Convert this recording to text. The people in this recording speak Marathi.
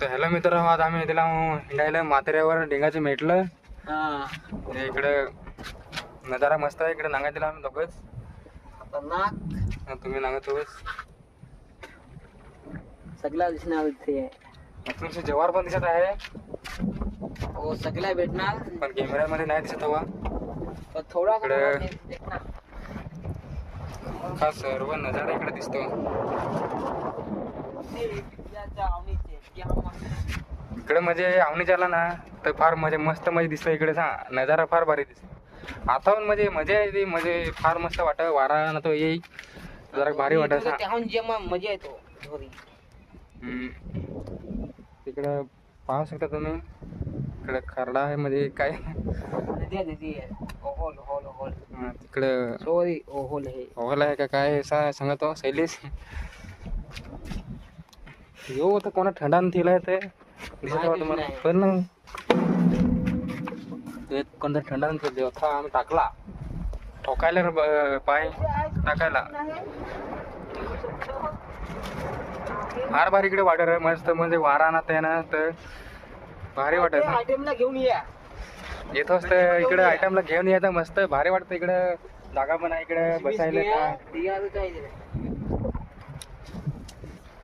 तर हॅलो मित्र आज आम्ही तिला हिंडायला माथेऱ्यावर डेंगाचं मेटलं. इकडं नजारा मस्त आहे इकडे नांगा दिला आम्ही दोघंच. खतरनाक आणि तुम्ही नांगत सोबत सगळ्या दिसणार इथे तुमचे जवार पण दिसत आहे. हो सगळ्या भेटणार. पण कॅमेऱ्यामध्ये नाही दिसत हवा. थोडा इकडे- हा सर्व नजारा इकडे दिसतो. इकडे म्हणजे आवणी आला ना तर फार म्हणजे मस्त म्हणजे दिसतं इकडे सा नजारा फार भारी दिसतो. आता पण म्हणजे मजा येते म्हणजे फार मस्त वाटत वारा ना तो येई जरा भारी वाटत मजा येतो. तिकडं पाहू शकता तुम्ही इकडे खरडा आहे म्हणजे काय? हा, तिकडं ओहोल ओहल आहे. का काय सांगतो शैलेश. यो आता कोणा थंडा थिला ते? तुम्हाला. नाही. पण ना ते कोणता थंडा थिल होता आम्ही टाकला. ठोकायला रे पाय टाकायला. फार भारी इकडे वाटर आहे. मस्त म्हणजे वारा ना ते ना तर भारी वाटत आयटमला घेऊन या. येत असतं इकडे आयटमला घेऊन यायचं मस्त भारी वाटतं इकडे. जागा पण आहे इकडे बसायला